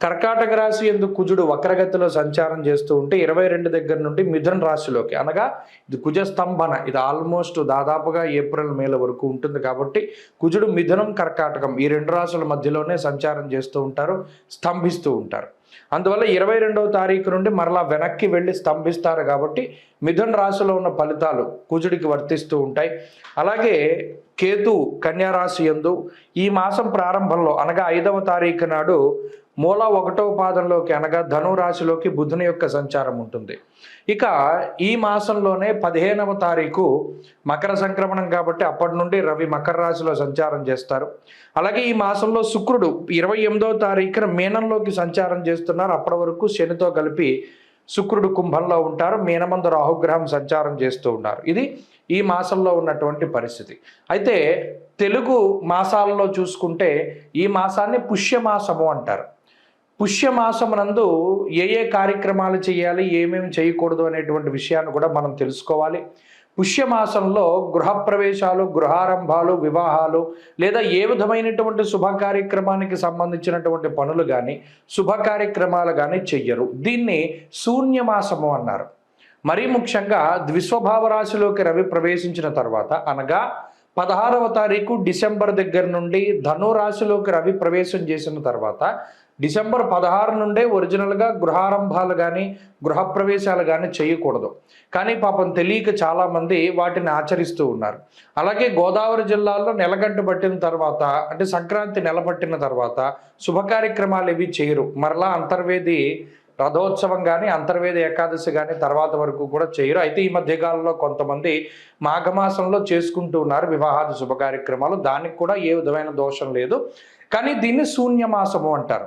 కర్కాటక రాశి ఎందు కుజుడు వక్రగతిలో సంచారం చేస్తూ ఉంటే ఇరవై రెండు దగ్గర నుండి మిథున రాశిలోకి అనగా ఇది కుజ స్తంభన ఇది ఆల్మోస్ట్ దాదాపుగా ఏప్రిల్ మేల వరకు ఉంటుంది కాబట్టి కుజుడు మిథునం కర్కాటకం ఈ రెండు రాశుల మధ్యలోనే సంచారం చేస్తూ ఉంటారు స్తంభిస్తూ ఉంటారు. అందువల్ల ఇరవై రెండవ తారీఖు నుండి మరలా వెనక్కి వెళ్ళి స్తంభిస్తారు కాబట్టి మిథున రాశిలో ఉన్న ఫలితాలు కుజుడికి వర్తిస్తూ ఉంటాయి. అలాగే కేతు కన్యారాశి ఎందు యందు ఈ మాసం ప్రారంభంలో అనగా ఐదవ తారీఖు నాడు మూల ఒకటవ పాదంలోకి అనగా ధను రాశిలోకి బుధుని యొక్క సంచారం ఉంటుంది. ఇక ఈ మాసంలోనే పదిహేనవ తారీఖు మకర సంక్రమణం కాబట్టి అప్పటి నుండి రవి మకర రాశిలో సంచారం చేస్తారు. అలాగే ఈ మాసంలో శుక్రుడు ఇరవై ఎనిమిదవ తారీఖున మీనంలోకి సంచారం చేస్తున్నారు. అప్పటి వరకు శనితో కలిపి శుక్రుడు కుంభంలో ఉంటారు మీనమందు రాహుగ్రహం సంచారం చేస్తూ ఉన్నారు. ఇది ఈ మాసంలో ఉన్నటువంటి పరిస్థితి. అయితే తెలుగు మాసాలలో చూసుకుంటే ఈ మాసాన్ని పుష్యమాసము అంటారు. పుష్యమాసమునందు ఏ ఏ కార్యక్రమాలు చేయాలి ఏమేమి చేయకూడదు అనేటువంటి విషయాన్ని కూడా మనం తెలుసుకోవాలి. పుష్యమాసంలో గృహప్రవేశాలు గృహారంభాలు వివాహాలు లేదా ఏ విధమైనటువంటి శుభ కార్యక్రమానికి సంబంధించినటువంటి పనులు కానీ శుభ కార్యక్రమాలు కానీ చెయ్యరు. దీన్ని శూన్యమాసము అన్నారు. మరీ ముఖ్యంగా ద్విస్వభావ రాశిలోకి రవి ప్రవేశించిన తర్వాత అనగా పదహారవ తారీఖు డిసెంబర్ దగ్గర నుండి ధను రాశిలోకి రవి ప్రవేశం చేసిన తర్వాత డిసెంబర్ పదహారు నుండే ఒరిజినల్గా గృహారంభాలు కానీ గృహప్రవేశాలు కానీ చేయకూడదు. కానీ పాపం తెలియక చాలామంది వాటిని ఆచరిస్తూ ఉన్నారు. అలాగే గోదావరి జిల్లాలో నెలగంట పట్టిన తర్వాత అంటే సంక్రాంతి నెల పట్టిన తర్వాత శుభ కార్యక్రమాలు ఇవి చేయరు. మరలా అంతర్వేది రథోత్సవం కానీ అంతర్వేద ఏకాదశి కానీ తర్వాత వరకు కూడా చేయరు. అయితే ఈ మధ్యకాలంలో కొంతమంది మాఘమాసంలో చేసుకుంటూ ఉన్నారు వివాహాది శుభ కార్యక్రమాలు దానికి కూడా ఏ విధమైన దోషం లేదు. కానీ దీన్ని శూన్యమాసము అంటారు.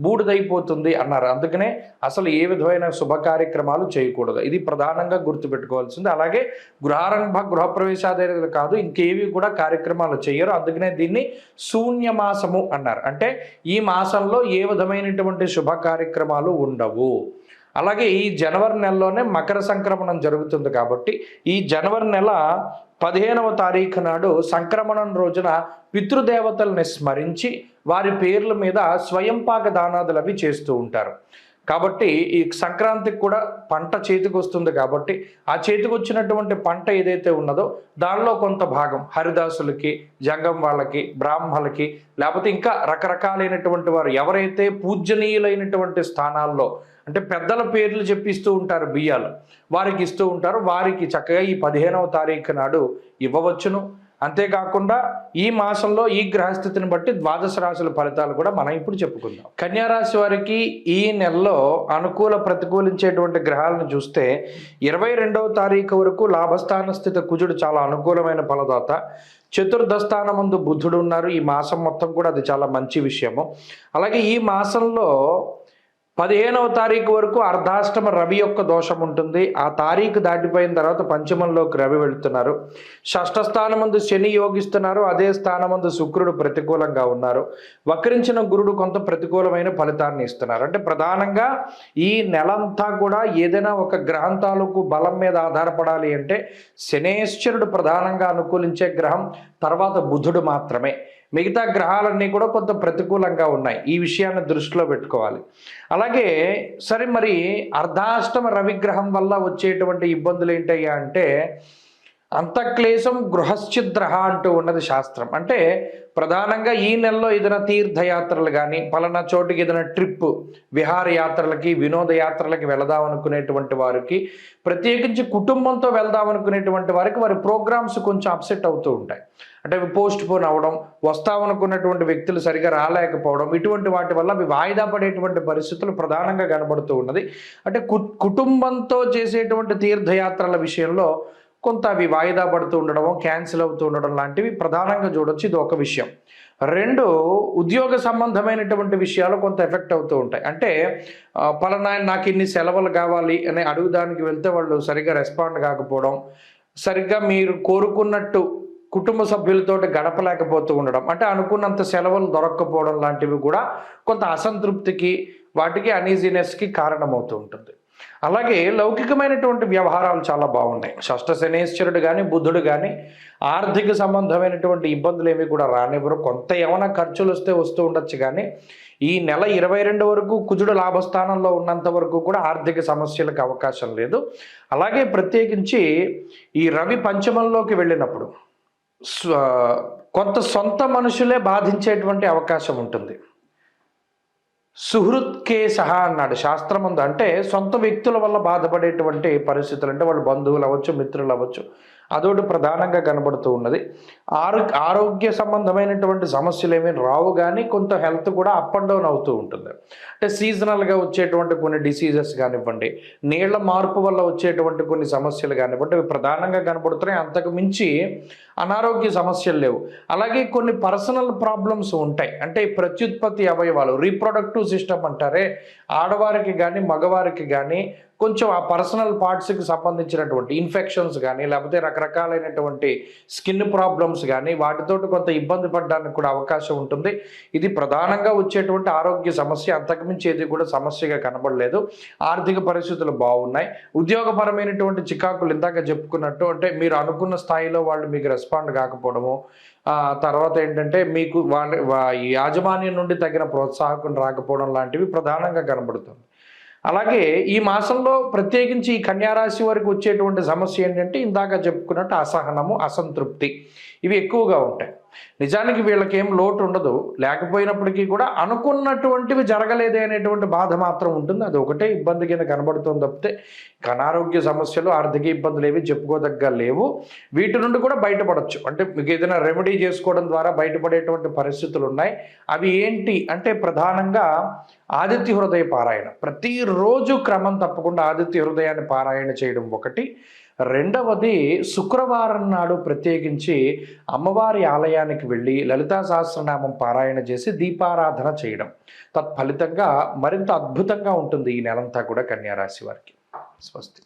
బూడిదైపోతుంది అన్నారు. అందుకనే అసలు ఏ విధమైన శుభ కార్యక్రమాలు చేయకూడదు. ఇది ప్రధానంగా గుర్తుపెట్టుకోవాల్సింది. అలాగే గృహారంభ గృహప్రవేశాదేలు కాదు ఇంకేవి కూడా కార్యక్రమాలు చేయరు. అందుకనే దీన్ని శూన్య మాసము అన్నారు. అంటే ఈ మాసంలో ఏ విధమైనటువంటి శుభ కార్యక్రమాలు ఉండవు. అలాగే ఈ జనవరి నెలలోనే మకర సంక్రమణం జరుగుతుంది కాబట్టి ఈ జనవరి నెల పదిహేనవ తారీఖు నాడు సంక్రమణం రోజున పితృదేవతల్ని స్మరించి వారి పేర్ల మీద స్వయంపాక దానాదులు అవి చేస్తూ ఉంటారు. కాబట్టి ఈ సంక్రాంతికి కూడా పంట చేతికి వస్తుంది కాబట్టి ఆ చేతికి వచ్చినటువంటి పంట ఏదైతే ఉన్నదో దానిలో కొంత భాగం హరిదాసులకి జంగం వాళ్ళకి బ్రాహ్మలకి లేకపోతే ఇంకా రకరకాలైనటువంటి వారు ఎవరైతే పూజనీయులైనటువంటి స్థానాల్లో అంటే పెద్దల పేర్లు చెప్పిస్తూ ఉంటారు బియ్యాలు వారికి ఇస్తూ ఉంటారు. వారికి చక్కగా ఈ పదిహేనవ తారీఖు నాడు ఇవ్వవచ్చును. అంతేకాకుండా ఈ మాసంలో ఈ గ్రహస్థితిని బట్టి ద్వాదశ రాశుల ఫలితాలు కూడా మనం ఇప్పుడు చెప్పుకుందాం. కన్యారాశి వారికి ఈ నెలలో అనుకూల ప్రతికూలించేటువంటి గ్రహాలను చూస్తే ఇరవై రెండవ తారీఖు వరకు లాభస్థాన స్థితి కుజుడు చాలా అనుకూలమైన ఫలదాత. చతుర్థ స్థానమందు బుద్ధుడు ఉన్నారు. ఈ మాసం మొత్తం కూడా అది చాలా మంచి విషయము. అలాగే ఈ మాసంలో పదిహేనవ తారీఖు వరకు అర్ధాష్టమ రవి యొక్క దోషం ఉంటుంది. ఆ తారీఖు దాటిపోయిన తర్వాత పంచమంలోకి రవి వెళుతున్నారు. షష్ఠ స్థానమందు శని యోగిస్తున్నారు. అదే స్థానమందు శుక్రుడు ప్రతికూలంగా ఉన్నారు. వక్రించిన గురుడు కొంత ప్రతికూలమైన ఫలితాన్ని ఇస్తున్నారు. అంటే ప్రధానంగా ఈ నెలంతా కూడా ఏదైనా ఒక గ్రహం తాలూకు బలం మీద ఆధారపడాలి అంటే శనేశ్వరుడు ప్రధానంగా అనుకూలించే గ్రహం తర్వాత బుధుడు మాత్రమే. మిగతా గ్రహాలన్నీ కూడా కొంత ప్రతికూలంగా ఉన్నాయి. ఈ విషయాన్ని దృష్టిలో పెట్టుకోవాలి. అలా అలాగే సరే మరి అర్ధాష్టమ రవిగ్రహం వల్ల వచ్చేటువంటి ఇబ్బందులు ఏంటయ్యా అంటే అంతక్లేశం గృహశ్చిద్ర అంటూ ఉన్నది శాస్త్రం. అంటే ప్రధానంగా ఈ నెలలో ఏదైనా తీర్థయాత్రలు కానీ పలానా చోటుకి ఏదైనా ట్రిప్ విహారయాత్రలకి వినోదయాత్రలకి వెళదాం అనుకునేటువంటి వారికి ప్రత్యేకించి కుటుంబంతో వెళ్దాం అనుకునేటువంటి వారికి వారి ప్రోగ్రామ్స్ కొంచెం అప్సెట్ అవుతూ ఉంటాయి. అంటే అవి పోస్ట్ పోన్ అవ్వడం వస్తామనుకున్నటువంటి వ్యక్తులు సరిగా రాలేకపోవడం ఇటువంటి వాటి వల్ల అవి వాయిదా పడేటువంటి పరిస్థితులు ప్రధానంగా కనబడుతూ ఉన్నది. అంటే కు కుటుంబంతో చేసేటువంటి తీర్థయాత్రల విషయంలో కొంత అవి వాయిదా పడుతూ ఉండడం క్యాన్సిల్ అవుతూ ఉండడం లాంటివి ప్రధానంగా చూడొచ్చు. ఇది ఒక విషయం. రెండు ఉద్యోగ సంబంధమైనటువంటి విషయాలు కొంత ఎఫెక్ట్ అవుతూ ఉంటాయి. అంటే ఆ, పలానా నాకు ఇన్ని సెలవులు కావాలి అని అడుగుదానికి వెళ్తే వాళ్ళు సరిగ్గా రెస్పాండ్ కాకపోవడం సరిగ్గా మీరు కోరుకున్నట్టు కుటుంబ సభ్యులతోటి గడపలేకపోతూ ఉండడం అంటే అనుకున్నంత సెలవులు దొరక్కపోవడం లాంటివి కూడా కొంత అసంతృప్తికి వాటికి అనీజినెస్కి కారణమవుతూ ఉంటుంది. అలాగే లౌకికమైనటువంటి వ్యవహారాలు చాలా బాగున్నాయి. షష్ఠ శనేశ్వరుడు కానీ బుద్ధుడు కానీ ఆర్థిక సంబంధమైనటువంటి ఇబ్బందులు ఏమి కూడా రానివ్వరు. కొంత ఏమైనా ఖర్చులు వస్తే వస్తూ ఉండొచ్చు కానీ ఈ నెల ఇరవై రెండు వరకు కుజుడు లాభస్థానంలో ఉన్నంత వరకు కూడా ఆర్థిక సమస్యలకు అవకాశం లేదు. అలాగే ప్రత్యేకించి ఈ రవి పంచమంలోకి వెళ్ళినప్పుడు స్వ- కొంత సొంత మనుషులే బాధించేటువంటి అవకాశం ఉంటుంది. సుహృత్కే సహా అన్నాడు. శాస్త్రం ఉంది అంటే సొంత వ్యక్తుల వల్ల బాధపడేటువంటి పరిస్థితులు అంటే వాళ్ళు బంధువులు అవ్వచ్చు మిత్రులు అవ్వచ్చు. అదొకటి ప్రధానంగా కనబడుతూ ఉన్నది. ఆరో ఆరోగ్య సంబంధమైనటువంటి సమస్యలు ఏమీ రావు కానీ కొంత హెల్త్ కూడా అప్ అండ్ డౌన్ అవుతూ ఉంటుంది. అంటే సీజనల్గా వచ్చేటువంటి కొన్ని డిసీజెస్ కానివ్వండి నీళ్ళ మార్పు వల్ల వచ్చేటువంటి కొన్ని సమస్యలు కానివ్వండి అవి ప్రధానంగా కనబడుతున్నాయి. అంతకు మించి అనారోగ్య సమస్యలు లేవు. అలాగే కొన్ని పర్సనల్ ప్రాబ్లమ్స్ ఉంటాయి. అంటే ప్రత్యుత్పత్తి అవయవాలు రీప్రొడక్టివ్ సిస్టమ్ అంటారే ఆడవారికి కానీ మగవారికి కానీ కొంచెం ఆ పర్సనల్ పార్ట్స్కి సంబంధించినటువంటి ఇన్ఫెక్షన్స్ కానీ లేకపోతే రకరకాలైనటువంటి స్కిన్ ప్రాబ్లమ్స్ కానీ వాటితోటి కొంత ఇబ్బంది పడడానికి కూడా అవకాశం ఉంటుంది. ఇది ప్రధానంగా వచ్చేటువంటి ఆరోగ్య సమస్య. అంతకుమించి ఏది కూడా సమస్యగా కనబడలేదు. ఆర్థిక పరిస్థితులు బాగున్నాయి. ఉద్యోగపరమైనటువంటి చికాకులు ఇందాక చెప్పుకున్నట్టు అంటే మీరు అనుకున్న స్థాయిలో వాళ్ళు మీకు రెస్పాండ్ కాకపోవడము తర్వాత ఏంటంటే మీకు వాళ్ళ ఈ యాజమాన్యం నుండి తగిన ప్రోత్సాహకం రాకపోవడం లాంటివి ప్రధానంగా కనబడుతుంది. అలాగే ఈ మాసంలో ప్రత్యేకించి ఈ కన్యారాశి వారికి వచ్చేటువంటి సమస్య ఏంటంటే ఇందాక చెప్పుకున్నట్టు అసహనము అసంతృప్తి ఇవి ఎక్కువగా ఉంటాయి. నిజానికి వీళ్ళకి ఏం లోటు ఉండదు. లేకపోయినప్పటికీ కూడా అనుకున్నటువంటివి జరగలేదే అనేటువంటి బాధ మాత్రం ఉంటుంది. అది ఒకటే ఇబ్బంది కింద కనబడుతుంది తప్పితే అనారోగ్య సమస్యలు ఆర్థిక ఇబ్బందులు ఏవి చెప్పుకోదగ్గ లేవు. వీటి నుండి కూడా బయటపడవచ్చు అంటే మీకు ఏదైనా రెమెడీ చేసుకోవడం ద్వారా బయటపడేటువంటి పరిస్థితులు ఉన్నాయి అవి ఏంటి అంటే ప్రధానంగా ఆదిత్య హృదయ పారాయణ. ప్రతిరోజు క్రమం తప్పకుండా ఆదిత్య హృదయాన్ని పారాయణ చేయడం ఒకటి. రెండవది శుక్రవారం నాడు ప్రత్యేకించి అమ్మవారి ఆలయానికి వెళ్ళి లలితా సహస్రనామం పారాయణ చేసి దీపారాధన చేయడం. తత్ఫలితంగా మరింత అద్భుతంగా ఉంటుంది ఈ నెలంతా కూడా కన్యారాశి వారికి. స్వస్తి.